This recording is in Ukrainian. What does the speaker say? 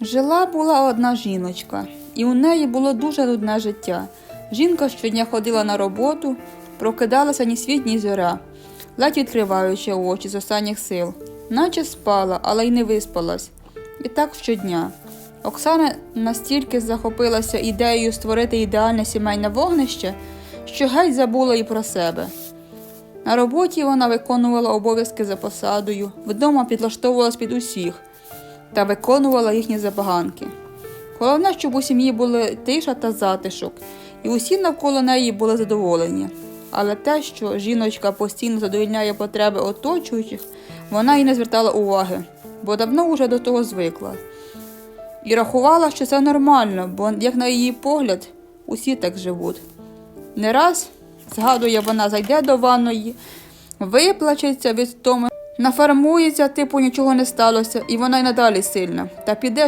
Жила була одна жіночка, і у неї було дуже нудне життя. Жінка щодня ходила на роботу, прокидалася ні світ, ні зоря, ледь відкриваючи очі з останніх сил, наче спала, але й не виспалась. І так щодня. Оксана настільки захопилася ідеєю створити ідеальне сімейне вогнище, що геть забула і про себе. На роботі вона виконувала обов'язки за посадою, вдома підлаштовувалась під усіх та виконувала їхні забаганки. Головне, щоб у сім'ї були тиша та затишок, і усі навколо неї були задоволені. Але те, що жіночка постійно задовільняє потреби оточуючих, вона й не звертала уваги, бо давно уже до того звикла. І рахувала, що це нормально, бо, як на її погляд, усі так живуть. Не раз, згадує вона, зайде до ванної, виплачеться від втоми, нафармується, типу нічого не сталося, і вона й надалі сильна. Та підеш